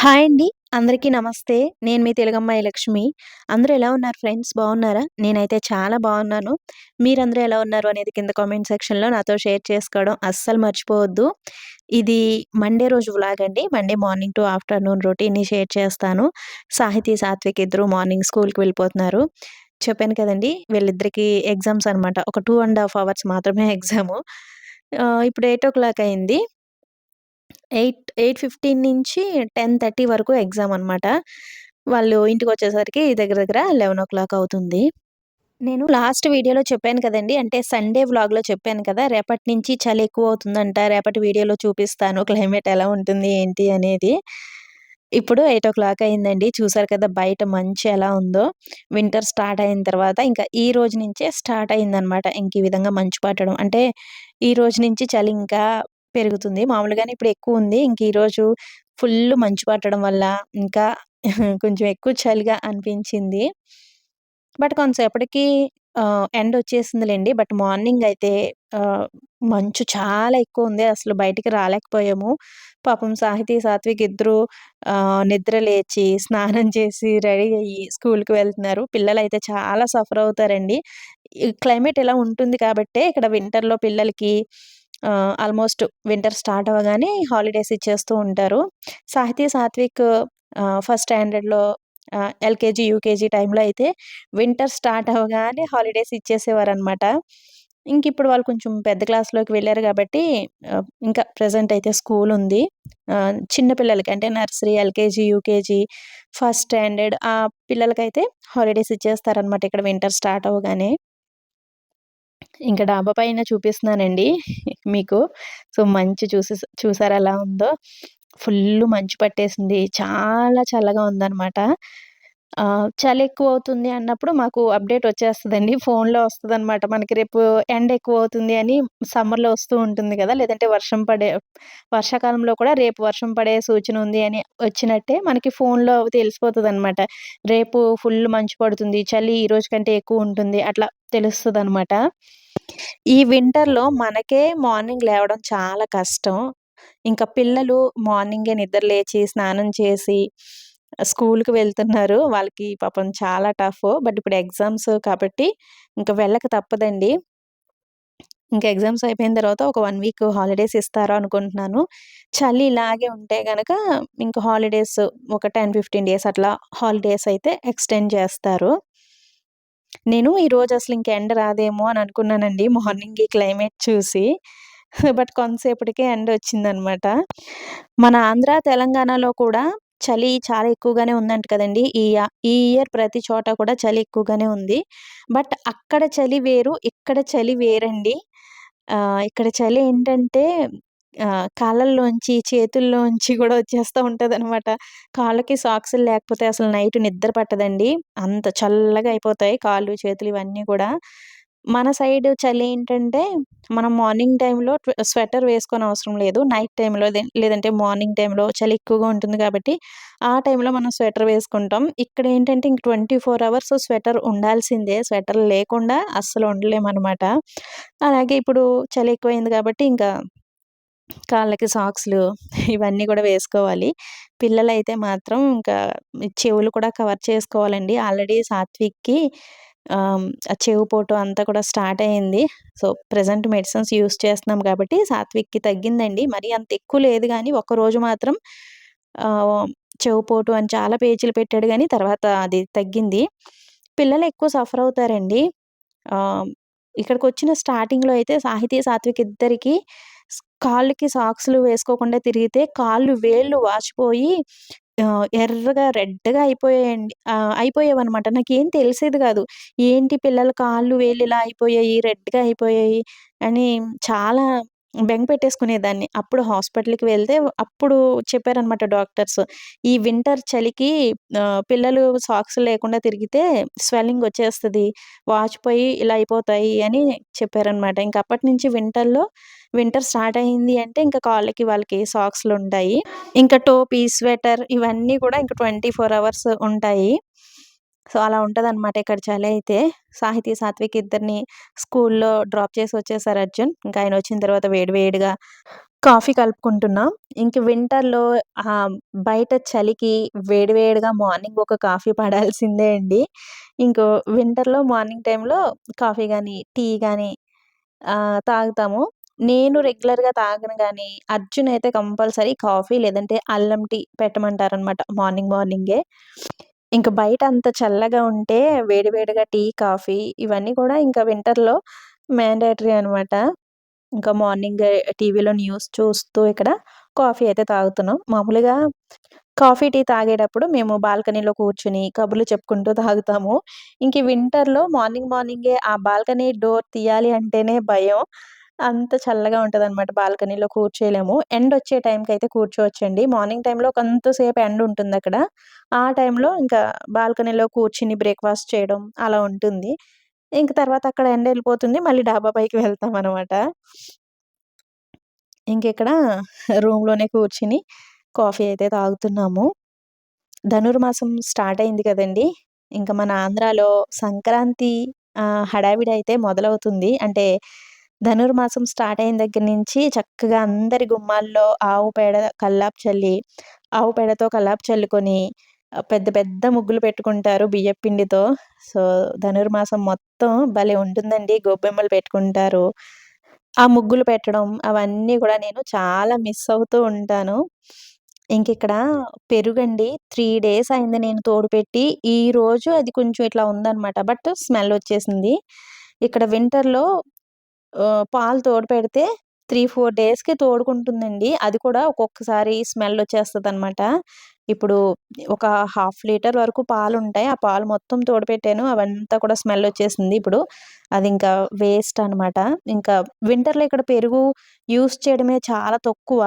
Hi అండి. అందరికీ నమస్తే. నేను మీ తెలుగమ్మాయి లక్ష్మి అందరూ ఎలా ఉన్నారు ఫ్రెండ్స్? బాగున్నారా? నేనైతే చాలా బాగున్నాను. మీరందరూ ఎలా ఉన్నారు అనేది కింద కామెంట్ సెక్షన్లో నాతో షేర్ చేసుకోవడం అస్సలు మర్చిపోవద్దు. ఇది మండే రోజు వ్లాగ్ అండి. మండే మార్నింగ్ టు ఆఫ్టర్నూన్ రొటీన్ని షేర్ చేస్తాను. సాహితీ సాత్విక్ ఇద్దరు మార్నింగ్ స్కూల్కి వెళ్ళిపోతున్నారు. చెప్పాను కదండి వీళ్ళిద్దరికి ఎగ్జామ్స్ అనమాట ఒక టూ అండ్ హాఫ్ అవర్స్ మాత్రమే ఎగ్జాము. ఇప్పుడు ఎయిట్ ఓ క్లాక్ అయింది. ఎయిట్ ఎయిట్ ఫిఫ్టీన్ నుంచి టెన్ థర్టీ వరకు ఎగ్జామ్ అనమాట వాళ్ళు ఇంటికి వచ్చేసరికి దగ్గర దగ్గర లెవెన్ ఓ క్లాక్ అవుతుంది. నేను లాస్ట్ వీడియోలో చెప్పాను కదండి అంటే సండే వ్లాగ్లో చెప్పాను కదా రేపటి నుంచి చలి ఎక్కువ అవుతుందంట రేపటి వీడియోలో చూపిస్తాను క్లైమేట్ ఎలా ఉంటుంది ఏంటి అనేది. ఇప్పుడు ఎయిట్ ఓ క్లాక్ అయిందండి చూసారు కదా బయట మంచి ఎలా ఉందో. వింటర్ స్టార్ట్ అయిన తర్వాత ఇంకా ఈ రోజు నుంచే స్టార్ట్ అయిందనమాట ఇంక ఈ విధంగా మంచు పట్టడం. అంటే ఈ రోజు నుంచి చలి ఇంకా పెరుగుతుంది. మామూలుగానే ఇప్పుడు ఎక్కువ ఉంది. ఇంక ఈరోజు ఫుల్ మంచు పట్టడం వల్ల ఇంకా కొంచెం ఎక్కువ చలిగా అనిపించింది. బట్ కొంతసేపటికి ఎండ్ వచ్చేసిందిలేండి. బట్ మార్నింగ్ అయితే మంచు చాలా ఎక్కువ ఉంది. అసలు బయటికి రాలేకపోయాము. పాపం సాహితీ సాత్విక్ ఇద్దరు నిద్ర లేచి స్నానం చేసి రెడీ అయ్యి స్కూల్కి వెళ్తున్నారు. పిల్లలు అయితే చాలా సఫర్ అవుతారండి. క్లైమేట్ ఇలా ఉంటుంది కాబట్టే ఇక్కడ వింటర్లో పిల్లలకి ఆల్మోస్ట్ వింటర్ స్టార్ట్ అవ్వగానే హాలిడేస్ ఇచ్చేస్తూ ఉంటారు. సాహితీ సాత్విక్ ఫస్ట్ స్టాండర్డ్లో ఎల్కేజీ యూకేజీ టైంలో అయితే వింటర్ స్టార్ట్ అవ్వగానే హాలిడేస్ ఇచ్చేసేవారు అనమాట ఇంక ఇప్పుడు వాళ్ళు కొంచెం పెద్ద క్లాస్లోకి వెళ్ళారు కాబట్టి ఇంకా ప్రజెంట్ అయితే స్కూల్ ఉంది. చిన్న పిల్లలకి అంటే nursery LKG UKG first standard ఆ పిల్లలకైతే హాలిడేస్ ఇచ్చేస్తారనమాట ఇక్కడ వింటర్ స్టార్ట్ అవ్వగానే. ఇంకా డాబా పైన చూపిస్తున్నానండి మీకు. సో మంచు చూసి చూసారు ఎలా ఉందో? ఫుల్ మంచు పట్టేసింది. చాలా చల్లగా ఉందన్నమాట. చలి ఎక్కువ అవుతుంది అన్నప్పుడు మాకు అప్డేట్ వచ్చేస్తుందండి. ఫోన్లో వస్తుంది అనమాట మనకి రేపు ఎండ ఎక్కువ అవుతుంది అని సమ్మర్లో వస్తూ ఉంటుంది కదా. లేదంటే వర్షం పడే వర్షాకాలంలో కూడా రేపు వర్షం పడే సూచన ఉంది అని వచ్చినట్టే మనకి ఫోన్లో తెలిసిపోతుంది అనమాట రేపు ఫుల్ మంచు పడుతుంది. చలి ఈ రోజు కంటే ఎక్కువ ఉంటుంది. అట్లా తెలుస్తుంది అనమాట ఈ వింటర్‌లో మనకే మార్నింగ్ లేవడం చాలా కష్టం. ఇంకా పిల్లలు మార్నింగే నిద్ర లేచి, స్నానం చేసి స్కూల్‌కి వెళ్తున్నారు. వాళ్ళకి పాపం చాలా టఫ్. బట్ ఇప్పుడు ఎగ్జామ్స్ కాబట్టి ఇంకా వెళ్ళక తప్పదండి. ఇంకా ఎగ్జామ్స్ అయిపోయిన తర్వాత ఒక వన్ వీక్ హాలిడేస్ ఇస్తారు అనుకుంటున్నాను. చలి ఇలాగే ఉంటే గనక ఇంకా హాలిడేస్ ఒక టెన్ ఫిఫ్టీన్ డేస్ అట్లా హాలిడేస్ అయితే ఎక్స్‌టెండ్ చేస్తారు. నేను ఈరోజు అసలు ఇంక ఎండ రాదేమో అని అనుకున్నానండి మార్నింగ్ ఈ క్లైమేట్ చూసి. బట్ కొంతసేపటికే ఎండ వచ్చిందనమాట. మన ఆంధ్ర, తెలంగాణలో కూడా చలి చాలా ఎక్కువగానే ఉందంట కదండీ! ఈ ఈ ఇయర్ ప్రతి చోట కూడా చలి ఎక్కువగానే ఉంది. బట్ అక్కడ చలి వేరు, ఇక్కడ చలి వేరండి. ఇక్కడ చలి ఏంటంటే కాళ్ళల్లోంచి, చేతుల్లోంచి కూడా వచ్చేస్తూ ఉంటుంది అనమాట కాళ్ళకి సాక్సులు లేకపోతే అసలు నైట్ నిద్ర పట్టదండి. అంత చల్లగా అయిపోతాయి కాళ్ళు, చేతులు ఇవన్నీ కూడా. మన సైడ్ చలి ఏంటంటే, మనం మార్నింగ్ టైంలో స్వెటర్ వేసుకొని అవసరం లేదు. నైట్ టైంలో లేదంటే మార్నింగ్ టైంలో చలి ఎక్కువగా ఉంటుంది కాబట్టి, ఆ టైంలో మనం స్వెటర్ వేసుకుంటాం. ఇక్కడ ఏంటంటే ఇంక ట్వంటీ ఫోర్ అవర్స్ స్వెటర్ ఉండాల్సిందే. స్వెటర్ లేకుండా అస్సలు ఉండలేమన్నమాట అలాగే ఇప్పుడు చలి ఎక్కువైంది కాబట్టి ఇంకా కాళ్ళకి సాక్స్‌లు ఇవన్నీ కూడా వేసుకోవాలి. పిల్లలైతే మాత్రం ఇంకా చెవులు కూడా కవర్ చేసుకోవాలండి. ఆల్రెడీ సాత్విక్‌కి ఆ చెవు పోటు అంతా కూడా స్టార్ట్ అయింది. సో, ప్రజెంట్ మెడిసిన్స్ యూస్ చేస్తున్నాం కాబట్టి సాత్విక్‌కి తగ్గిందండి. మరి అంత ఎక్కువ లేదు కానీ ఒక్కరోజు మాత్రం చెవు పోటు అని చాలా పేచీలు పెట్టాడు కానీ తర్వాత అది తగ్గింది. పిల్లలు ఎక్కువ సఫర్ అవుతారండి. ఇక్కడికొచ్చిన స్టార్టింగ్‌లో అయితే సాహితీ, సాత్విక్ ఇద్దరికీ కాళ్ళకి సాక్స్‌లు వేసుకోకుండా తిరిగితే కాళ్ళు వేళ్ళు వాచిపోయి ఎర్రగా రెడ్‌గా అయిపోయాయండి. నాకు ఏం తెలిసేది కాదు. ఏంటి పిల్లల కాళ్ళు, వేళ్ళు ఇలా అయిపోయాయి, రెడ్‌గా అయిపోయాయి అని చాలా బెంగ పెట్టేసుకునేదాన్ని. అప్పుడు హాస్పిటల్‌కి వెళ్తే అప్పుడు చెప్పారనమాట డాక్టర్స్. ఈ వింటర్ చలికి పిల్లలు సాక్స్ లేకుండా తిరిగితే స్వెల్లింగ్ వచ్చేస్తది. వాచిపోయి ఇలా అయిపోతాయి అని చెప్పారనమాట. ఇంక అప్పటినుంచి వింటర్‌లో వింటర్ స్టార్ట్ అయింది అంటే ఇంకా కాళ్ళకి వాళ్ళకి సాక్స్లు ఉంటాయి ఇంకా టోపీ, స్వెటర్ ఇవన్నీ కూడా ఇంకా ట్వంటీ ఫోర్ అవర్స్ ఉంటాయి. సో, అలా ఉంటుందన్నమాట ఇక్కడ చలి అయితే. సాహితీ, సాత్విక్ ఇద్దరిని స్కూల్‌లో డ్రాప్ చేసి వచ్చేసారు అర్జున్. ఇంకా ఆయన వచ్చిన తర్వాత వేడి వేడిగా కాఫీ కలుపుకుంటున్నాం. ఇంక వింటర్‌లో బయట చలికి వేడి వేడిగా మార్నింగ్ ఒక కాఫీ పడాల్సిందే అండి. ఇంకో వింటర్‌లో మార్నింగ్ టైంలో కాఫీ కానీ టీ కానీ తాగుతాము. నేను రెగ్యులర్‌గా తాగను కానీ అర్జున్ అయితే కంపల్సరీ కాఫీ లేదంటే అల్లం టీ పెట్టమంటారనమాట మార్నింగ్ మార్నింగే. ఇంకా బయట అంత చల్లగా ఉంటే వేడి వేడిగా టీ, కాఫీ ఇవన్నీ కూడా ఇంకా వింటర్‌లో మ్యాండేటరీ అనమాట. ఇంకా మార్నింగ్ టీవీలో న్యూస్ చూస్తూ ఇక్కడ కాఫీ అయితే తాగుతున్నాం. మామూలుగా కాఫీ, టీ తాగేటప్పుడు మేము బాల్కనీలో కూర్చొని కబుర్లు చెప్పుకుంటూ తాగుతాము. ఇంక వింటర్‌లో మార్నింగ్ మార్నింగే ఆ బాల్కనీ డోర్ తీయాలి అంటేనే భయం. అంత చల్లగా ఉంటదనమాట. బాల్కనీలో కూర్చోలేము. టైంకి అయితే కూర్చోవచ్చండి. మార్నింగ్ టైంలో కొంతసేపు అక్కడ ఆ టైంలో ఇంకా బాల్కనీలో కూర్చొని బ్రేక్‌ఫాస్ట్ చేయడం అలా ఉంటుంది. ఇంక తర్వాత అక్కడ ఎండ వెళ్ళిపోతుంది మళ్ళీ డాబా పైకి వెళ్తాం అనమాట ఇంకెక్కడ రూమ్‌లోనే కూర్చొని కాఫీ అయితే తాగుతున్నాము. ధనుర్మాసం స్టార్ట్ అయింది కదండీ! ఇంకా మన ఆంధ్రాలో సంక్రాంతి హడావిడి అయితే మొదలవుతుంది. అంటే ధనుర్మాసం స్టార్ట్ అయిన దగ్గర నుంచి చక్కగా అందరి గుమ్మాల్లో ఆవు పేడ కల్లాపు చల్లి, ఆవు పేడతో కల్లాపు చల్లుకొని పెద్ద పెద్ద ముగ్గులు పెట్టుకుంటారు బియ్యపు పిండితో. సో, ధనుర్మాసం మొత్తం భలే ఉంటుందండి. గొబ్బెమ్మలు పెట్టుకుంటారు. ఆ ముగ్గులు పెట్టడం అవన్నీ కూడా నేను చాలా మిస్ అవుతూ ఉంటాను. ఇంకిక్కడ పెరుగండి త్రీ డేస్ అయింది నేను తోడుపెట్టి. ఈరోజు అది కొంచెం ఇట్లా ఉందనమాట. బట్ స్మెల్ వచ్చేసింది. ఇక్కడ వింటర్‌లో పాలు తోడు పెడితే 3, 4 డేస్‌కి తోడుకుంటుందండి. అది కూడా ఒక్కొక్కసారి స్మెల్ వచ్చేస్తుంది అనమాట ఇప్పుడు ఒక హాఫ్ లీటర్ వరకు పాలు ఉంటాయి ఆ పాలు మొత్తం తోడుపెట్టాను. అవంతా కూడా స్మెల్ వచ్చేసింది ఇప్పుడు. అది ఇంకా వేస్ట్ అనమాట. ఇంకా వింటర్‌లో ఇక్కడ పెరుగు యూస్ చేయడమే చాలా తక్కువ.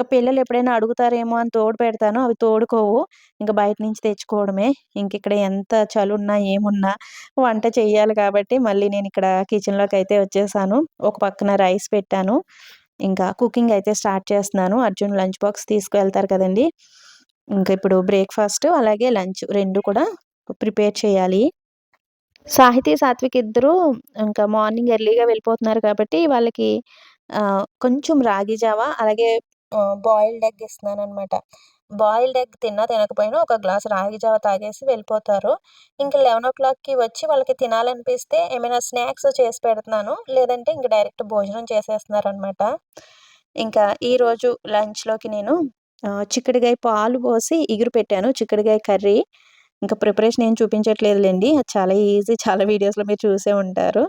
ఇంకా పిల్లలు ఎప్పుడైనా అడుగుతారేమో అని తోడు పెడతాను. అవి తోడుకోవు. ఇంకా బయట నుంచి తెచ్చుకోవడమే. ఇంకిక్కడ ఎంత చలున్నా, ఏమున్నా వంట చెయ్యాలి కాబట్టి మళ్ళీ నేను ఇక్కడ కిచెన్లోకి అయితే వచ్చేసాను. ఒక పక్కన రైస్ పెట్టాను. ఇంకా కుకింగ్ అయితే స్టార్ట్ చేస్తున్నాను. అర్జున్ లంచ్ బాక్స్ తీసుకువెళ్తారు కదండీ! ఇంకా ఇప్పుడు బ్రేక్‌ఫాస్ట్ అలాగే లంచ్ రెండు కూడా ప్రిపేర్ చేయాలి. సాహితీ, సాత్విక్ ఇద్దరూ ఇంకా మార్నింగ్ ఎర్లీగా వెళ్ళిపోతున్నారు కాబట్టి వాళ్ళకి కొంచెం రాగి జావా అలాగే బాయిల్డ్ ఎగ్ ఇస్తున్నాననమాట. బాయిల్డ్ ఎగ్ తిన్నా తినకపోయినా ఒక గ్లాస్ రాగి జావ తాగేసి వెళ్ళిపోతారు. ఇంకా ఎవన్ ఓ క్లాక్కి వచ్చి వాళ్ళకి తినాలనిపిస్తే ఏమైనా స్నాక్స్ చేసి పెడుతున్నాను. లేదంటే ఇంక డైరెక్ట్ భోజనం చేసేస్తున్నారనమాట. ఇంకా ఈరోజు లంచ్‌లోకి నేను ఆహ్, చిక్కుడుగాయ పాలు పోసి ఇగురు పెట్టాను. చిక్కుడుగాయ కర్రీ. ఇంకా ప్రిపరేషన్ ఏం చూపించట్లేదులేండి అది చాలా ఈజీ. చాలా వీడియోస్‌లో మీరు చూసే ఉంటారు.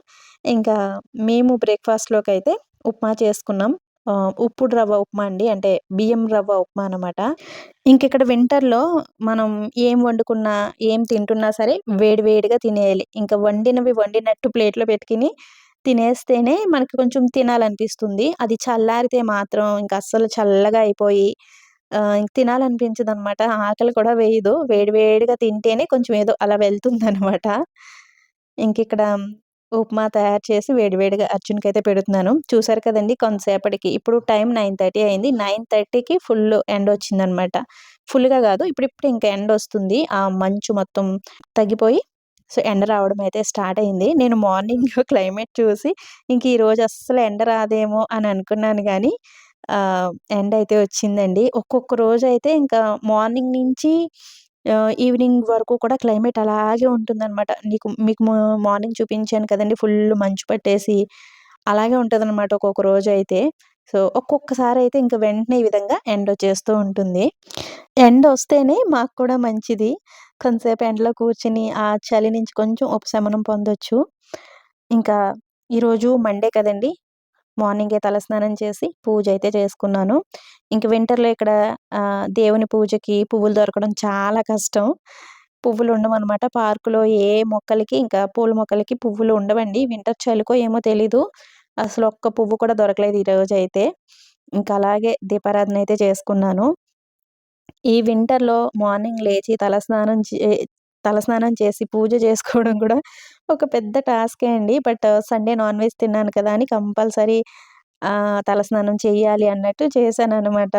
ఇంకా మేము బ్రేక్ఫాస్ట్లోకి అయితే ఉప్మా చేసుకున్నాం. ఉప్పుడు రవ్వ ఉప్మా అండి. అంటే బియ్యం రవ్వ ఉప్మా అనమాట. ఇంకిక్కడ వింటర్‌లో మనం ఏం వండుకున్నా, ఏం తింటున్నా సరే వేడి వేడిగా తినేయాలి. ఇంకా వండినవి వండినట్టు ప్లేట్‌లో పెట్టుకొని తినేస్తేనే మనకి కొంచెం తినాలనిపిస్తుంది. అది చల్లారితే మాత్రం ఇంకా అస్సలు చల్లగా అయిపోయి ఇంక ఇంక తినాలనిపించదనమాట. ఆకలి కూడా వేయదు. వేడివేడిగా తింటేనే కొంచెం ఏదో అలా వెళ్తుంది అనమాట ఇంకిక్కడ ఉప్మా తయారు చేసి వేడివేడిగా అర్జున్కి అయితే పెడుతున్నాను. చూసారు కదండి కొంతసేపటికి ఇప్పుడు టైం 9:30 అయింది. 9:30కి ఫుల్ ఎండొచ్చిందనమాట. ఫుల్‌గా కాదు ఇప్పుడిప్పుడు ఎండ్ వస్తుంది ఆ మంచు మొత్తం తగ్గిపోయి సో, ఎండ రావడం అయితే స్టార్ట్ అయింది. నేను మార్నింగ్ క్లైమేట్ చూసి ఇంక ఈరోజు అస్సలు ఎండ రాదేమో అని అనుకున్నాను కానీ ఎండ్ ఎండయితే వచ్చిందండి. ఒక్కొక్క రోజైతే ఇంకా మార్నింగ్ నుంచి ఈవినింగ్ వరకు కూడా క్లైమేట్ అలాగే ఉంటుందన్నమాట నీకు మీకు మార్నింగ్ చూపించాను కదండి ఫుల్ మంచు పట్టేసి అలాగే ఉంటుందన్నమాట ఒక్కొక్క రోజు అయితే సో, ఒక్కొక్కసారి అయితే ఇంకా వెంటనే ఈ విధంగా ఎండొచ్చేస్తూ ఉంటుంది. ఎండొస్తేనే మాకు కూడా మంచిది. కొంతసేపు ఎండలో కూర్చుని ఆ చలి నుంచి కొంచెం ఉపశమనం పొందొచ్చు. ఇంకా ఈరోజు మండే కదండీ! మార్నింగే తలస్నానం చేసి పూజ అయితే చేసుకున్నాను. ఇంక వింటర్‌లో ఇక్కడ దేవుని పూజకి పువ్వులు దొరకడం చాలా కష్టం. పువ్వులు ఉండవన్నమాట పార్కులో ఏ మొక్కలకి ఇంకా పూల మొక్కలకి పువ్వులు ఉండవండి. వింటర్ చలికో ఏమో తెలీదు. అసలు ఒక్క పువ్వు కూడా దొరకలేదు ఈరోజు అయితే ఇంకా అలాగే దీపారాధన అయితే చేసుకున్నాను. ఈ వింటర్‌లో మార్నింగ్ లేచి తలస్నానం తలస్నానం చేసి పూజ చేసుకోవడం కూడా ఒక పెద్ద టాస్కే అండి. బట్ సండే నాన్ వెజ్ తిన్నాను కదా! అని కంపల్సరీ తలస్నానం చేయాలి అన్నట్టు చేశాను అనమాట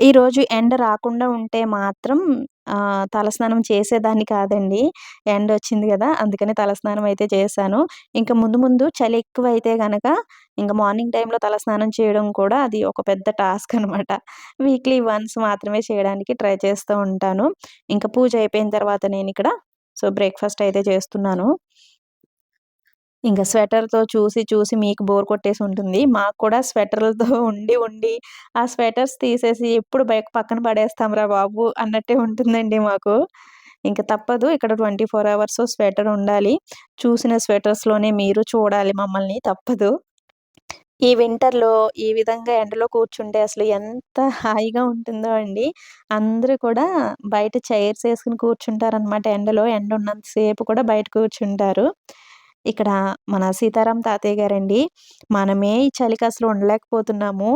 ఈరోజు ఎండ రాకుండా ఉంటే మాత్రం తలస్నానం చేసేదాన్ని కాదండి. ఎండ వచ్చింది కదా అందుకని తలస్నానం అయితే చేశాను. ఇంకా ముందు ముందు చలి ఎక్కువ అయితే కనుక ఇంకా మార్నింగ్ టైంలో తలస్నానం చేయడం కూడా అది ఒక పెద్ద టాస్క్ అనమాట. వీక్లీ వన్స్ మాత్రమే చేయడానికి ట్రై చేస్తూ ఉంటాను. ఇంకా పూజ అయిపోయిన తర్వాత నేను ఇక్కడ సో, బ్రేక్‌ఫాస్ట్ అయితే చేస్తున్నాను. ఇంకా స్వెటర్‌తో చూసి, చూసి మీకు బోర్ కొట్టేసి ఉంటుంది. మాకు కూడా స్వెటర్‌లతో ఉండి, ఉండి ఆ స్వెటర్స్ తీసేసి ఎప్పుడు బయట పక్కన పడేస్తాంరా బాబు అన్నట్టే ఉంటుందండి మాకు. ఇంకా తప్పదు ఇక్కడ ట్వంటీ ఫోర్ అవర్స్ స్వెటర్ ఉండాలి. చూసిన స్వెటర్స్‌లోనే మీరు చూడాలి మమ్మల్ని తప్పదు. ఈ వింటర్‌లో ఈ విధంగా ఎండలో కూర్చుంటే అసలు ఎంత హాయిగా ఉంటుందో అండి. అందరూ కూడా బయట చైర్స్ ఏసుకొని కూర్చుంటారనమాట ఎండలో. ఎండ ఉన్నంత సేపు కూడా బయట కూర్చుంటారు. ఇక్కడ మన సీతారాం తాతయ్య గారండి. మనమే ఈ చలికి అసలు ఉండలేకపోతున్నాము.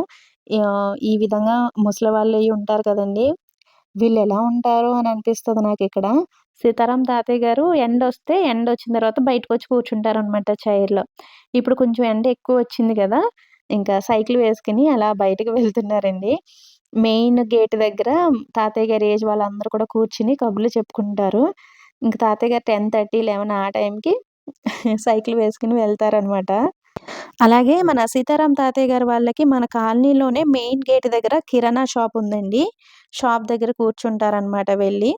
ఆహ్, ఈ విధంగా ముసలివాళ్ళయి ఉంటారు కదండీ! వీళ్ళెలా ఉంటారో అని అనిపిస్తది నాకిక్కడ. సీతారాం తాతయ్య గారు ఎండ వస్తే ఎండ వచ్చిన తర్వాత బయటకొచ్చి కూర్చుంటారనమాట చైర్‌లో. ఇప్పుడు కొంచెం ఎండ ఎక్కువ వచ్చింది కదా ఇంకా సైకిల్ వేసుకుని అలా బయటకు వెళ్తున్నారండి. మెయిన్ గేట్ దగ్గర తాతయ్య గారి ఏజ్ వాళ్ళందరూ కూడా కూర్చుని కబుర్లు చెప్పుకుంటారు. ఇంక తాతయ్య గారు 10:30, 11 ఆ టైంకి సైకిల్ వేసుకుని వెళ్తారనమాట. అలాగే మన సీతారాం తాతయ్య గారు వాళ్ళకి మన కాలనీలోనే మెయిన్ గేట్ దగ్గర కిరాణా షాప్ ఉందండి. షాప్ దగ్గర కూర్చుంటారనమాట వెళ్ళి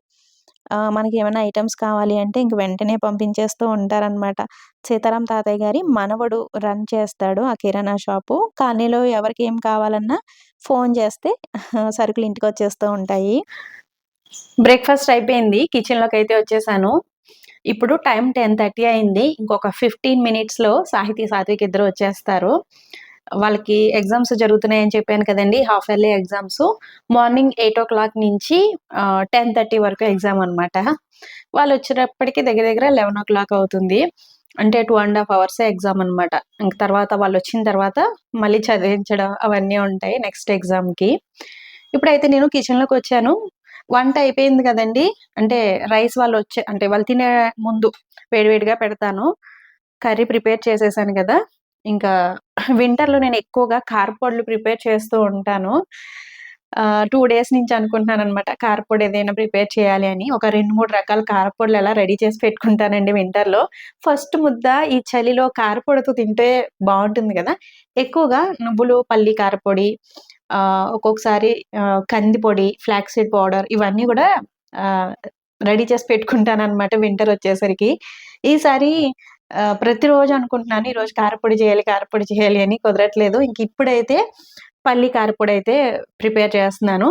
మనకి ఏమైనా ఐటమ్స్ కావాలి అంటే ఇంక వెంటనే పంపించేస్తూ ఉంటారనమాట. సీతారాం తాతయ్య గారి మనవడు రన్ చేస్తాడు ఆ కిరాణా షాపు. కాలనీలో ఎవరికి ఏం కావాలన్నా ఫోన్ చేస్తే సరుకులు ఇంటికి వచ్చేస్తూ ఉంటాయి. బ్రేక్‌ఫాస్ట్ అయిపోయింది. కిచెన్‌లోకైతే వచ్చేసాను. ఇప్పుడు టైం 10:30 అయింది. ఇంకొక 15 మినిట్స్‌లో సాహితీ, సాత్విక్ ఇద్దరు వచ్చేస్తారు. వాళ్ళకి ఎగ్జామ్స్ జరుగుతున్నాయని చెప్పాను కదండి హాఫ్ ఇయర్లీ ఎగ్జామ్స్. మార్నింగ్ 8:00 నుంచి టెన్ థర్టీ వరకు ఎగ్జామ్ అనమాట. వాళ్ళు వచ్చేటప్పటికి దగ్గర దగ్గర 11:00 అవుతుంది. అంటే టూ అండ్ హాఫ్ అవర్సే ఎగ్జామ్ అనమాట. ఇంక తర్వాత వాళ్ళు వచ్చిన తర్వాత మళ్ళీ చదివించడం అవన్నీ ఉంటాయి నెక్స్ట్ ఎగ్జామ్‌కి. ఇప్పుడైతే నేను కిచెన్‌లోకొచ్చాను. వంట అయిపోయింది కదండీ! అంటే రైస్ వాళ్ళు వచ్చే అంటే వాళ్ళు తినే ముందు వేడి వేడిగా పెడతాను. కర్రీ ప్రిపేర్ చేసేసాను కదా ఇంకా వింటర్‌లో నేను ఎక్కువగా కారప్పొడులు ప్రిపేర్ చేస్తూ ఉంటాను. టూ డేస్ నుంచి అనుకుంటున్నాననమాట కారప్పొడి ఏదైనా ప్రిపేర్ చేయాలి అని. ఒక 2, 3 రకాల కారప్పొడులు ఎలా రెడీ చేసి పెట్టుకుంటానండి వింటర్‌లో. ఫస్ట్ ముద్ద ఈ చలిలో కారప్పొడితో తింటే బాగుంటుంది కదా ఎక్కువగా నువ్వులు, పల్లి కార పొడి ఒక్కొక్కసారి కంది పొడి, ఫ్లాక్స్ సీడ్ పౌడర్ ఇవన్నీ కూడా రెడీ చేసి పెట్టుకుంటాననమాట వింటర్ వచ్చేసరికి. ఈసారి ప్రతిరోజు అనుకుంటున్నాను ఈరోజు కారపొడి చేయాలి, కారపొడి చేయాలి అని కుదరట్లేదు. ఇంక ఇప్పుడైతే పల్లి కారపొడి అయితే ప్రిపేర్ చేస్తున్నాను.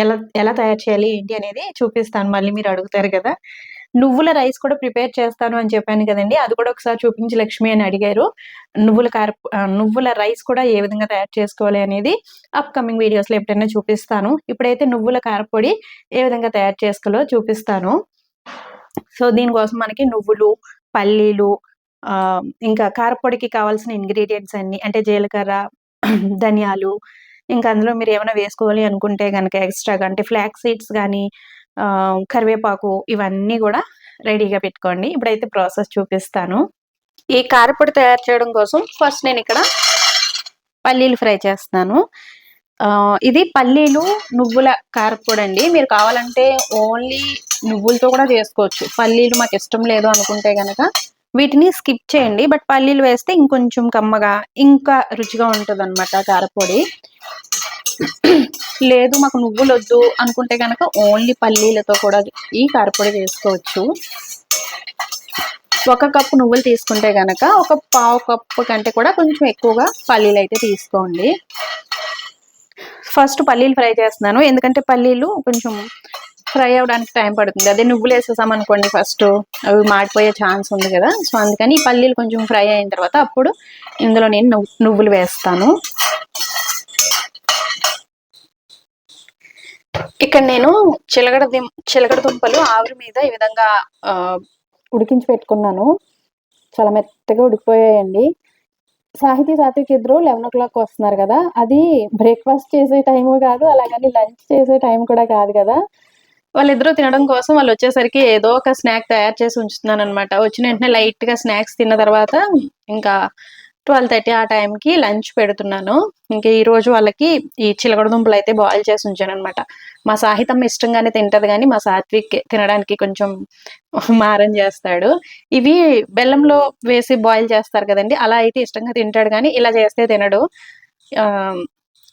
ఎలా ఎలా తయారు చేయాలి ఏంటి అనేది చూపిస్తాను మళ్ళీ మీరు అడుగుతారు కదా నువ్వుల రైస్ కూడా ప్రిపేర్ చేస్తాను అని చెప్పాను కదండి అది కూడా ఒకసారి చూపించి లక్ష్మి అని అడిగారు. నువ్వుల కార నువ్వుల రైస్ కూడా ఏ విధంగా తయారు చేసుకోవాలి అనేది అప్‌కమింగ్ వీడియోస్‌లో ఎప్పుడైనా చూపిస్తాను. ఇప్పుడైతే నువ్వుల కారపొడి ఏ విధంగా తయారు చేసుకోవాలో చూపిస్తాను. సో, దీనికోసం మనకి నువ్వులు, పల్లీలు ఇంకా కారపొడికి కావాల్సిన ఇంగ్రీడియంట్స్ అన్ని అంటే జీలకర్ర, ధనియాలు ఇంకా అందులో మీరు ఏమైనా వేసుకోవాలి అనుకుంటే గనక ఎక్స్‌ట్రాగా అంటే ఫ్లాక్స్ సీడ్స్ కానీ కరివేపాకు ఇవన్నీ కూడా రెడీగా పెట్టుకోండి. ఇప్పుడైతే ప్రాసెస్ చూపిస్తాను. ఈ కారపొడి తయారు చేయడం కోసం ఫస్ట్ నేను ఇక్కడ పల్లీలు ఫ్రై చేస్తున్నాను. ఇది పల్లీలు, నువ్వుల కారపొడి అండి మీరు కావాలంటే ఓన్లీ నువ్వులతో కూడా చేసుకోవచ్చు. పల్లీలు మాకు ఇష్టం లేదు అనుకుంటే గనక వీటిని స్కిప్ చేయండి. బట్ పల్లీలు వేస్తే ఇంకొంచెం కమ్మగా, ఇంకా రుచిగా ఉంటుంది అనమాట కారపొడి లేదు మాకు నువ్వులు వద్దు అనుకుంటే గనక ఓన్లీ పల్లీలతో కూడా ఈ కారపొడి చేసుకోవచ్చు. ఒక కప్పు నువ్వులు తీసుకుంటే గనక ఒక పావు కప్పు కంటే కూడా కొంచెం ఎక్కువగా పల్లీలు అయితే తీసుకోండి. ఫస్ట్ పల్లీలు ఫ్రై చేస్తున్నాను. ఎందుకంటే పల్లీలు కొంచెం ఫ్రై అవ్వడానికి టైం పడుతుంది. అదే నువ్వులు వేసేసాము అనుకోండి ఫస్ట్ అవి మాడిపోయే ఛాన్స్ ఉంది కదా సో, అందుకని ఈ పల్లీలు కొంచెం ఫ్రై అయిన తర్వాత అప్పుడు ఇందులో నేను నువ్వులు వేస్తాను. ఇక్కడ నేను చిలగడ చిలగడ దుంపలు ఆవిరి మీద ఈ విధంగా ఉడికించి పెట్టుకున్నాను. చాలా మెత్తగా ఉడికిపోయాయండి. సాహితీ, సాత్విక్ ఇద్దరు 11:00 వస్తున్నారు కదా అది బ్రేక్‌ఫాస్ట్ చేసే టైము కాదు అలాగని లంచ్ చేసే టైం కూడా కాదు కదా వాళ్ళిద్దరూ తినడం కోసం వాళ్ళు వచ్చేసరికి ఏదో ఒక స్నాక్ తయారు చేసి ఉంచుతున్నాను అనమాట వచ్చిన వెంటనే లైట్‌గా స్నాక్స్ తిన్న తర్వాత ఇంకా ట్వెల్వ్ థర్టీ ఆ టైంకి లంచ్ పెడుతున్నాను. ఇంకా ఈ రోజు వాళ్ళకి ఈ చిలకడ దుంపలు అయితే బాయిల్ చేసి ఉంచాను అనమాట మా సాహితం ఇష్టంగానే తింటది కానీ మా సాత్విక్ తినడానికి కొంచెం మారం చేస్తాడు. ఇవి బెల్లంలో వేసి బాయిల్ చేస్తారు కదండి అలా అయితే ఇష్టంగా తింటాడు కానీ ఇలా చేస్తే తినడు. ఆ,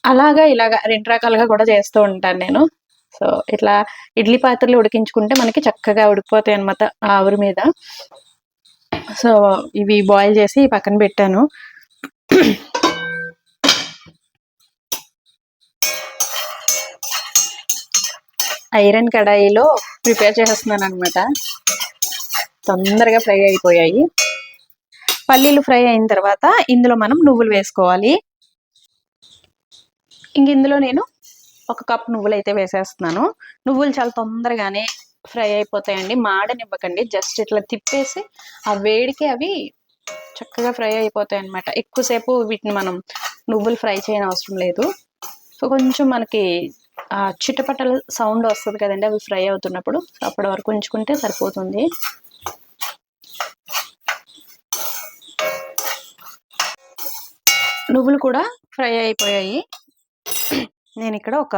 అలాగా ఇలాగా రెండు రకాలుగా కూడా చేస్తూ ఉంటాను నేను. సో ఇట్లా ఇడ్లీ పాత్రలు ఉడికించుకుంటే మనకి చక్కగా ఉడికిపోతాయి అనమాట ఆవిరి మీద. సో ఇవి బాయిల్ చేసి పక్కన పెట్టాను. ఐరన్ కడాయిలో ప్రిపేర్ చేస్తున్నాను అనమాట తొందరగా ఫ్రై అయిపోయాయి. పల్లీలు ఫ్రై అయిన తర్వాత ఇందులో మనం నువ్వులు వేసుకోవాలి. ఇంక ఇందులో నేను ఒక కప్ నువ్వులు అయితే వేసేస్తున్నాను. నువ్వులు చాలా తొందరగానే ఫ్రై అయిపోతాయండి. మాడనివ్వకండి. జస్ట్ ఇట్లా తిప్పేసి ఆ వేడికి అవి చక్కగా ఫ్రై అయిపోతాయి అనమాట ఎక్కువసేపు వీటిని మనం నువ్వులు ఫ్రై చేయని అవసరం లేదు. సో కొంచెం మనకి ఆ చిటపటల సౌండ్ వస్తుంది కదండి అవి ఫ్రై అవుతున్నప్పుడు. అప్పటి వరకు ఉంచుకుంటే సరిపోతుంది. నువ్వులు కూడా ఫ్రై అయిపోయాయి. నేను ఇక్కడ ఒక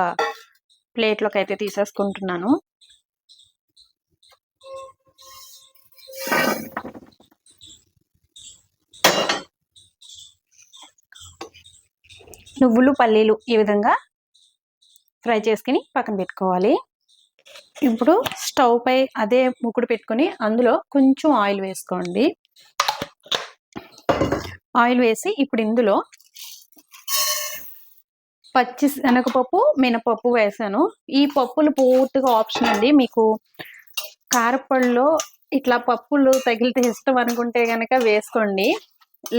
ప్లేట్లోకి అయితే తీసేసుకుంటున్నాను. నువ్వులు పల్లీలు ఈ విధంగా ఫ్రై చేసుకుని పక్కన పెట్టుకోవాలి. ఇప్పుడు స్టవ్ పై అదే ముక్కుడు పెట్టుకొని అందులో కొంచెం ఆయిల్ వేసుకోండి. ఆయిల్ వేసి ఇప్పుడు ఇందులో పచ్చి శనగపప్పు మినపప్పు వేసాను. ఈ పప్పులు పూర్తిగా ఆప్షన్ అండి. మీకు కారపళ్ళలో ఇట్లా పప్పులు తగిలితే ఇష్టం అనుకుంటే కనుక వేసుకోండి.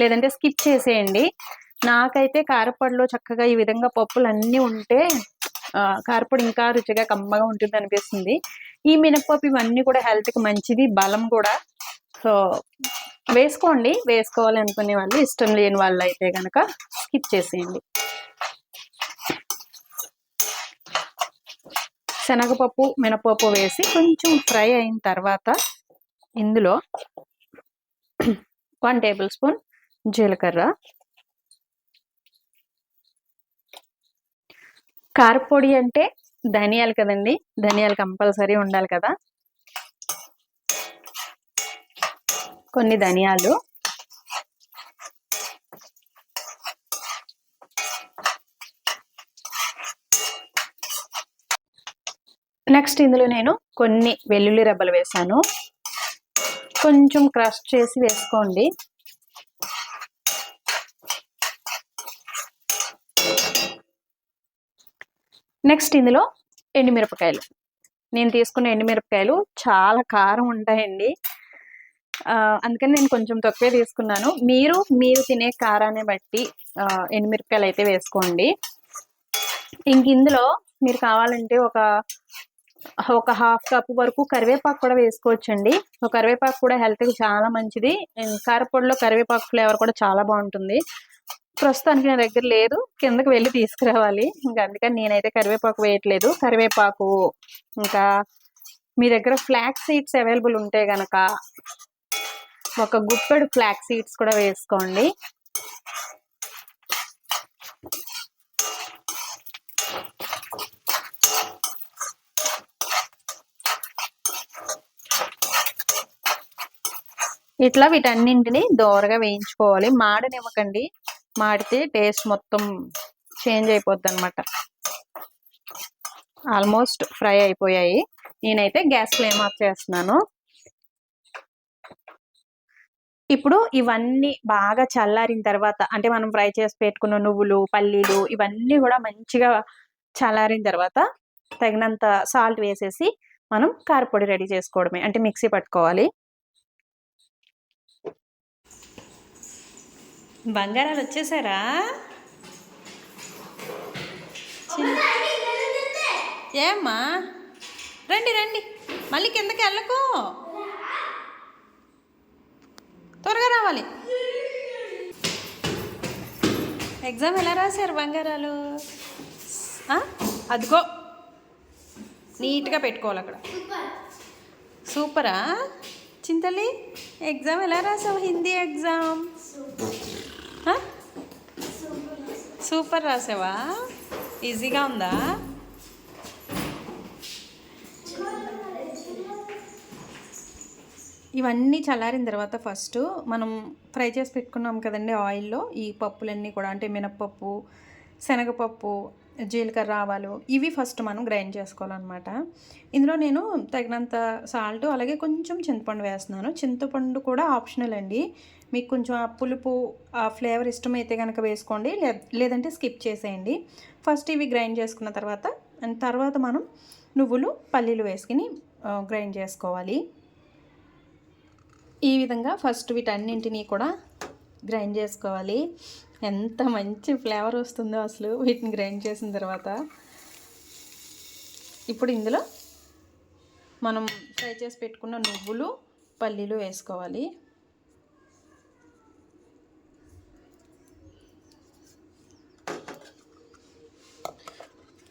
లేదంటే స్కిప్ చేసేయండి. నాకైతే కారపడిలో చక్కగా ఈ విధంగా పప్పులు అన్నీ ఉంటే కారపొడి ఇంకా రుచిగా కమ్మగా ఉంటుంది అనిపిస్తుంది. ఈ మినపప్పు ఇవన్నీ కూడా హెల్త్కి మంచిది బలం కూడా. సో వేసుకోండి. వేసుకోవాలి అనుకునే వాళ్ళు ఇష్టం లేని వాళ్ళు అయితే కనుక స్కిప్ చేసేయండి. శనగపప్పు మినపప్పు వేసి కొంచెం ఫ్రై అయిన తర్వాత ఇందులో వన్ టేబుల్ స్పూన్ జీలకర్ర కారపొడి అంటే ధనియాలు కదండి ధనియాలు కంపల్సరీ ఉండాలి కదా. కొన్ని ధనియాలు నెక్స్ట్ ఇందులో నేను కొన్ని వెల్లుల్లి రెబ్బలు వేసాను కొంచెం క్రష్ చేసి వేసుకోండి. నెక్స్ట్ ఇందులో ఎండుమిరపకాయలు. నేను తీసుకున్న ఎండుమిరపకాయలు చాలా కారం ఉంటాయండి. అందుకని నేను కొంచెం తక్కువే తీసుకున్నాను. మీరు మీరు తినే కారాన్ని బట్టి ఎండుమిరపకాయలు అయితే వేసుకోండి. ఇంక ఇందులో మీరు కావాలంటే ఒక ఒక హాఫ్ కప్ వరకు కరివేపాకు కూడా వేసుకోవచ్చండి. కరివేపాకు కూడా హెల్త్కి చాలా మంచిది. కారపొడిలో కరివేపాకు ఫ్లేవర్ కూడా చాలా బాగుంటుంది. ప్రస్తుతానికి నా దగ్గర లేదు. కిందకి వెళ్ళి తీసుకురావాలి. ఇంకా అందుకని నేనైతే కరివేపాకు వేయట్లేదు. కరివేపాకు ఇంకా మీ దగ్గర ఫ్లాక్ సీడ్స్ అవైలబుల్ ఉంటే గనక ఒక గుప్పెడు ఫ్లాక్ సీడ్స్ కూడా వేసుకోండి. ఇట్లా వీటన్నింటిని దోరగా వేయించుకోవాలి. మాడనివ్వకండి. మాడితే టేస్ట్ మొత్తం చేంజ్ అయిపోద్ది అనమాట ఆల్మోస్ట్ ఫ్రై అయిపోయాయి. నేనైతే గ్యాస్ ఫ్లేమ్ ఆఫ్ చేస్తున్నాను. ఇప్పుడు ఇవన్నీ బాగా చల్లారిన తర్వాత అంటే మనం ఫ్రై చేసి పెట్టుకున్న నువ్వులు పల్లీలు ఇవన్నీ కూడా మంచిగా చల్లారిన తర్వాత తగినంత సాల్ట్ వేసేసి మనం కారపొడి రెడీ చేసుకోవడమే అంటే మిక్సీ పట్టుకోవాలి. బంగారాలు వచ్చేసారా? ఏమ్మా? రండి రండి. మళ్ళీ కిందకి వెళ్ళకు. త్వరగా రావాలి. ఎగ్జామ్ ఎలా రాశారు బంగారాలు? అదిగో. నీట్గా పెట్టుకోవాలి అక్కడ. సూపరా? చింతలి ఎగ్జామ్ ఎలా రాసావు? హిందీ ఎగ్జామ్? సూపర్ రాసావా? ఈజీగా ఉందా? ఇవన్నీ చల్లారిన తర్వాత ఫస్ట్ మనం ఫ్రై చేసి పెట్టుకున్నాం కదండి ఆయిల్లో ఈ పప్పులన్నీ కూడా అంటే మినప్పప్పు శనగపప్పు జీలకర్ర ఆవాలు ఇవి ఫస్ట్ మనం గ్రైండ్ చేసుకోవాలన్నమాట. ఇందులో నేను తగినంత సాల్ట్ అలాగే కొంచెం చింతపండు వేస్తున్నాను. చింతపండు కూడా ఆప్షనల్ అండి. మీకు కొంచెం ఆ పులుపు ఆ ఫ్లేవర్ ఇష్టమైతే కనుక వేసుకోండి. లేదంటే స్కిప్ చేసేయండి. ఫస్ట్ ఇవి గ్రైండ్ చేసుకున్న తర్వాత అండ్ తర్వాత మనం నువ్వులు పల్లీలు వేసుకుని గ్రైండ్ చేసుకోవాలి. ఈ విధంగా ఫస్ట్ వీటన్నింటినీ కూడా గ్రైండ్ చేసుకోవాలి. ఎంత మంచి ఫ్లేవర్ వస్తుందో అసలు వీటిని గ్రైండ్ చేసిన తర్వాత. ఇప్పుడు ఇందులో మనం ఫ్రై చేసి పెట్టుకున్న నువ్వులు పల్లీలు వేసుకోవాలి.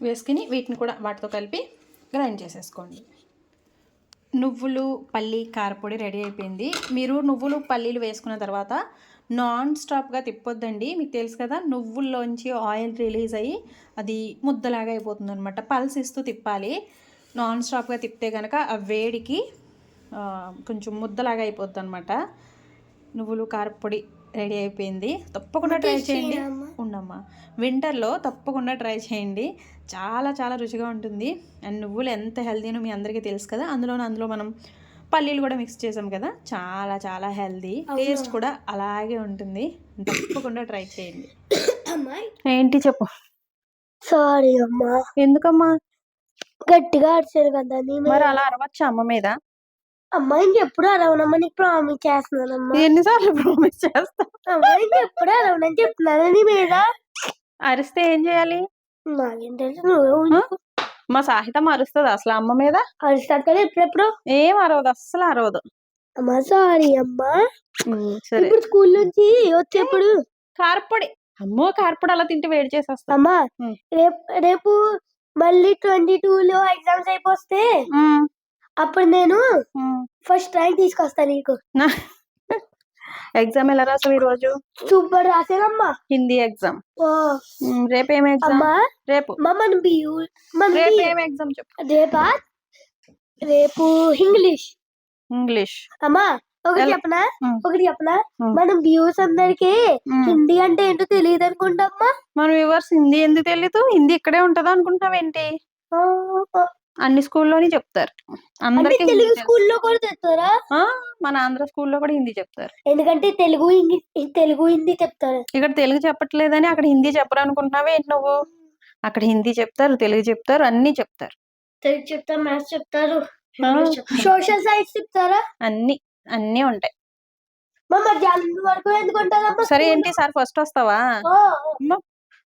వేసుకుని వీటిని కూడా వాటితో కలిపి గ్రైండ్ చేసేసుకోండి. నువ్వులు పల్లి కారపొడి రెడీ అయిపోయింది. మీరు నువ్వులు పల్లీలు వేసుకున్న తర్వాత నాన్ స్టాప్గా తిప్పొద్దండి. మీకు తెలుసు కదా నువ్వుల్లోంచి ఆయిల్ రిలీజ్ అయ్యి అది ముద్దలాగా అయిపోతుంది అనమాట పల్స్ ఇస్తూ తిప్పాలి. నాన్ స్టాప్గా తిప్పితే కనుక ఆ వేడికి కొంచెం ముద్దలాగా అయిపోద్ది అనమాట నువ్వులు కారపొడి రెడీ అయిపోయింది. తప్పకుండా ట్రై చేయండి. ఉండమ్మా వింటర్లో తప్పకుండా ట్రై చేయండి. చాలా చాలా రుచిగా ఉంటుంది. అండ్ నువ్వులు ఎంత హెల్తీనో మీ అందరికీ తెలుసు కదా అందులో అందులో మనం పల్లీలు కూడా మిక్స్ చేసాం కదా చాలా చాలా హెల్తీ టేస్ట్ కూడా అలాగే ఉంటుంది. తప్పకుండా ట్రై చేయండి. అమ్మాయి? ఏంటి చెప్పు. సారీ అమ్మా. ఎందుకమ్మా? గట్టిగా అరిచాను కదా నేను మరి అలా అరవచ్చా అమ్మ మీద? అమ్మా ఇంకెప్పుడు అరవనమ్మా నీకు ప్రామిస్ చేస్తున్నానమ్మా. ఎన్నిసార్లు ప్రామిస్ చేస్తా? అమ్మా ఇంకెప్పుడు అరవనని చెప్తున్నాను నీ మీద? అరిస్తే ఏం చేయాలి? నాకేం తెలుసు నువ్వే. మా సాహితం అరుస్తుంది అసలు అమ్మ మీద? అరుస్తాను కదా ఎప్పుడెప్పుడు? ఏం అరవదు అస్సలు అరవదు. అమ్మా సారీ అమ్మా. సరే. ఇప్పుడు స్కూల్ నుంచి వచ్చేప్పుడు కారపొడి. అమ్మో కారపొడి అలా తింటే వేడి చేసేస్తా. అమ్మా. రేపు రేపు మళ్ళీ ట్వంటీ టూ లో ఎగ్జామ్స్ అయిపోతే అప్పుడు నేను. ఫస్ట్ ర్యాంక్ తీసుకొస్తాను నీకు. ఎగ్జామ్ ఎలా రాసావు ఈరోజు? సూపర్ రాసానమ్మా. హిందీ ఎగ్జామ్. రేపు ఏం ఎగ్జామ్? రేపు. రేపు ఏం. ఎగ్జామ్ చెప్పు? రేపా? రేపు ఇంగ్లీష్. ఇంగ్లీష్. అమ్మా ఒకటి చెప్పనా. ఒకటి చెప్పనా. మనం వ్యూస్ అందరికి. హిందీ అంటే ఏంటో తెలియదు అనుకుంటామ్మా మన వ్యూవర్స్ హిందీ ఎందుకు తెలీదు? హిందీ ఇక్కడే ఉంటదా ఆ, అన్ని స్కూల్లోని చెప్తారు. అందరికి తెలుగు. స్కూల్లో కూడా చెప్తారా? మన ఆంధ్ర స్కూల్లో కూడా హిందీ చెప్తారు. ఎందుకంటే తెలుగు తెలుగు హిందీ చెప్తారు. ఇక్కడ తెలుగు చెప్పట్లేదని అక్కడ హిందీ ఏంటి నువ్వు? అక్కడ హిందీ చెప్తారు తెలుగు చెప్తారు అన్ని చెప్తారు. తెలుగు చెప్తారు మ్యాథ్స్ చెప్తారు. సోషల్ సైన్స్ చెప్తారా? అన్ని అన్ని ఉంటాయి. వరకు ఎందుకు సరే ఏంటి సార్ ఫస్ట్ వస్తావా?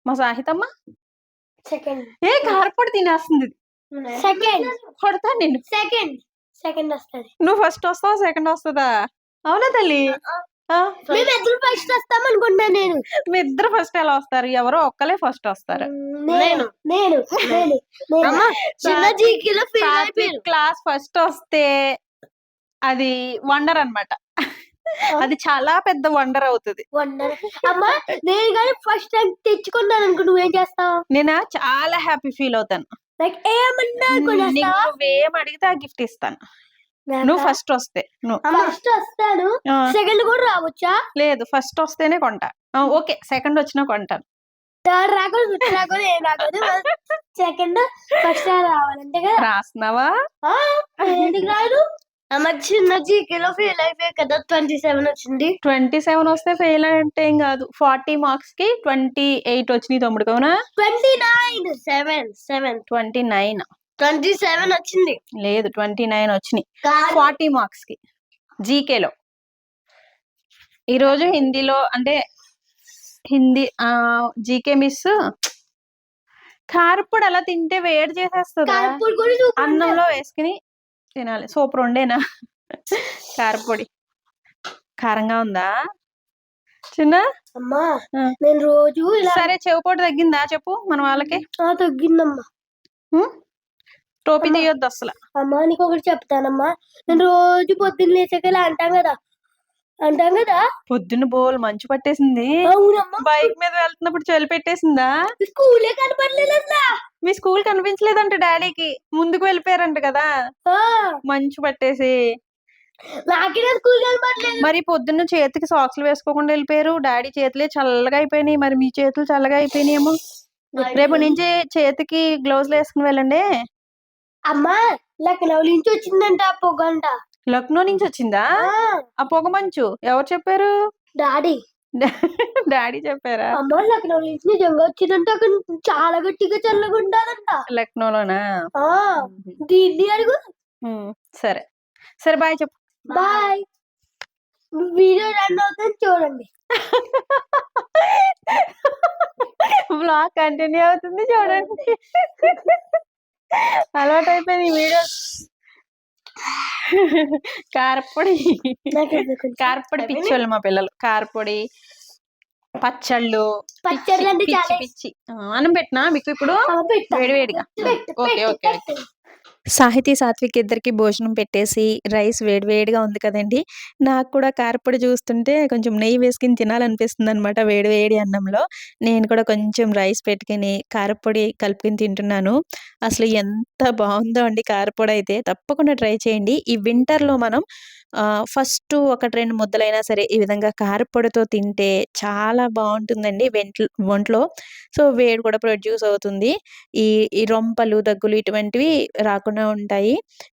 మా సాహితమ్మ? సెకండ్. ఏ కారపొడి తినేస్తుంది. సెకండ్ కొడతా నిన్ను సెకండ్ సెకండ్ వస్తుంది. నువ్వు ఫస్ట్ వస్తావా సెకండ్ వస్తుందా? అవునా తల్లి? ఆ, మేము ఇద్దరు ఫస్ట్ వస్తాం అనుకుంటా నేను. మీ ఇద్దరు ఫస్ట్ ఎలా వస్తారు? ఎవరో ఒక్కలే ఫస్ట్ వస్తారు. నేను. నేను. నేను. క్లాస్ ఫస్ట్ వస్తే అది వండర్ అన్నమాట. అది చాలా పెద్ద వండర్ అవుతుంది. వండర్ అమ్మా నేను కానీ ఫస్ట్ ర్యాంక్ తెచ్చుకున్నాను అనుకో నువ్వేం చేస్తావు? నేను? చాలా హ్యాపీ ఫీల్ అవుతాను. లైక్ ఏమన్నా నీకు కొనేస్తావా నువ్వేం అడిగితే ఆ గిఫ్ట్ ఇస్తాను. నువ్వు ఫస్ట్ వస్తే. నువ్వు ఫస్ట్ వస్తాను. సెకండ్ కూడా రావచ్చా? లేదు ఫస్ట్ వస్తేనే కొంటా. ఓకే సెకండ్ వచ్చినా కొంటాను. థర్డ్ రాకూడదు ఫిఫ్త్ రాకూడదు ఏం రాకూడదు. సెకండ్ ఫస్ట్ రావాలంటే కదా? రాస్తున్నావా? ఎందుకు రాదు? చిన్న జీకేలో ఫెయిల్ అయిపోయాయి కదా ట్వంటీ సెవెన్ వచ్చింది. ట్వంటీ సెవెన్ వస్తే ఫెయిల్ అంటే ఏం కాదు. ఫార్టీ మార్క్స్కి ట్వంటీ ఎయిట్ వచ్చినాయి తమ్ముడు అవునా twenty nine seven seven twenty nine twenty seven వచ్చింది. లేదు ట్వంటీ నైన్ వచ్చినాయి. ఫార్టీ మార్క్స్కి. జీకేలో. ఈరోజు హిందీలో అంటే హిందీ జీకే మిస్ కారపొడి అలా తింటే వేడి చేసేస్తుందా. అన్నంలో వేసుకుని తినాలి. సూపర్ ఉండేనా కారపొడి. కారంగా ఉందా? చిన్న? అమ్మా. నేను రోజు ఇలా సరే చెవిపోటు తగ్గిందా? చెప్పు మన వాళ్ళకి. ఆ, తగ్గిందమ్మా? టోపీ తీయొద్దు అసలు. అమ్మా నీకు ఒకటి చెప్తానమ్మా. నేను రోజు పొద్దున్న లేచాక ఇలా అంటాం కదా. అంటాం కదా? పొద్దున్న బోల్ మంచు పట్టేసింది. అవునమ్మా. బైక్ మీద వెళ్తున్నప్పుడు చలి పెట్టేసిందా? స్కూలే కనపడలేదు అసలు. మీ స్కూల్ కనిపించలేదంట డాడీకి. ముందుకు వెళ్ళిపోయారంట కదా. మంచు పట్టేసి. మరి పొద్దున్న చేతికి సాక్స్లు వేసుకోకుండా వెళ్ళిపోయారు. డాడీ చేతులే చల్లగా అయిపోయినాయి. మరి మీ చేతులు చల్లగా అయిపోయినాయేమో. రేపు నుంచి చేతికి గ్లౌజ్ వేసుకుని వెళ్ళండి. అమ్మా లక్నో నుంచి వచ్చిందంట పొగంట లక్నో నుంచి వచ్చిందా ఆ. పొగ మంచు ఎవరు చెప్పారు? డాడీ. డాడీ చెప్పారా? అమ్మ లక్నో నుంచి నిజంగా వచ్చిందంట అక్కడ చాలా గట్టిగా చల్లగా ఉండాలంట. లక్నోలోనా? దీన్ని అడుగు. సరే. సరే బాయ్ చెప్పు. బాయ్. వీడియో రన్ అవుతుంది చూడండి. బ్లాగ్ కంటిన్యూ అవుతుంది చూడండి. అలవాటు అయిపోయింది ఈ వీడియో. కారపొడి. కారపొడి పిచ్చోళ్ళు మా పిల్లలు. కారపొడి పచ్చళ్ళు పిచ్చి పిచ్చి అన్నం పెట్టినా మీకు ఇప్పుడు. వేడివేడిగా పెట్టు, ఓకే ఓకే. సాహితీ సాత్విక్ ఇద్దరికి భోజనం పెట్టేసి రైస్ వేడివేడిగా ఉంది కదండి. నాకు కూడా కారపొడి చూస్తుంటే కొంచెం నెయ్యి వేసుకుని తినాలనిపిస్తుంది అనమాట వేడివేడి అన్నంలో. నేను కూడా కొంచెం రైస్ పెట్టుకుని కారపొడి కలుపుకొని తింటున్నాను. అసలు ఎంత బాగుందో అండి కారపొడి అయితే. తప్పకుండా ట్రై చేయండి. ఈ వింటర్లో మనం ఫస్ట్ ఒకటి రెండు ముద్దలైనా సరే ఈ విధంగా కారపొడితో తింటే చాలా బాగుంటుందండి వెంట్ల ఒంట్లో. సో వేడి కూడా ప్రొడ్యూస్ అవుతుంది. ఈ ఈ రొంపలు దగ్గులు ఇటువంటివి రాకుండా ఉంటాయి.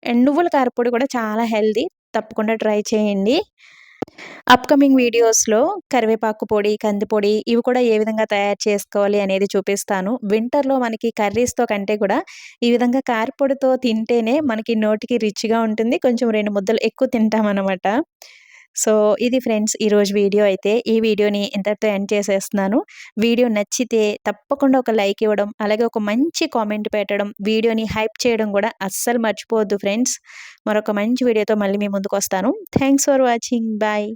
అండ్ నువ్వుల కారపొడి కూడా చాలా హెల్దీ తప్పకుండా ట్రై చేయండి. అప్కమింగ్ వీడియోస్లో కరివేపాకు పొడి కందిపొడి ఇవి కూడా ఏ విధంగా తయారు చేసుకోవాలి అనేది చూపిస్తాను. వింటర్లో మనకి కర్రీస్తో కంటే కూడా ఈ విధంగా కారపొడితో తింటేనే మనకి నోటికి రిచ్గా ఉంటుంది. కొంచెం రెండు ముద్దలు ఎక్కువ తింటామన్నమాట. సో ఇది ఫ్రెండ్స్ ఈరోజు వీడియో అయితే ఈ వీడియోని ఇంతటితో ఎండ్ చేసేస్తున్నాను. వీడియో నచ్చితే తప్పకుండా ఒక లైక్ ఇవ్వడం అలాగే ఒక మంచి కామెంట్ పెట్టడం వీడియోని హైప్ చేయడం కూడా అస్సలు మర్చిపోవద్దు ఫ్రెండ్స్. మరొక మంచి వీడియోతో మళ్ళీ మీ ముందుకు వస్తాను. Thanks for watching. బాయ్.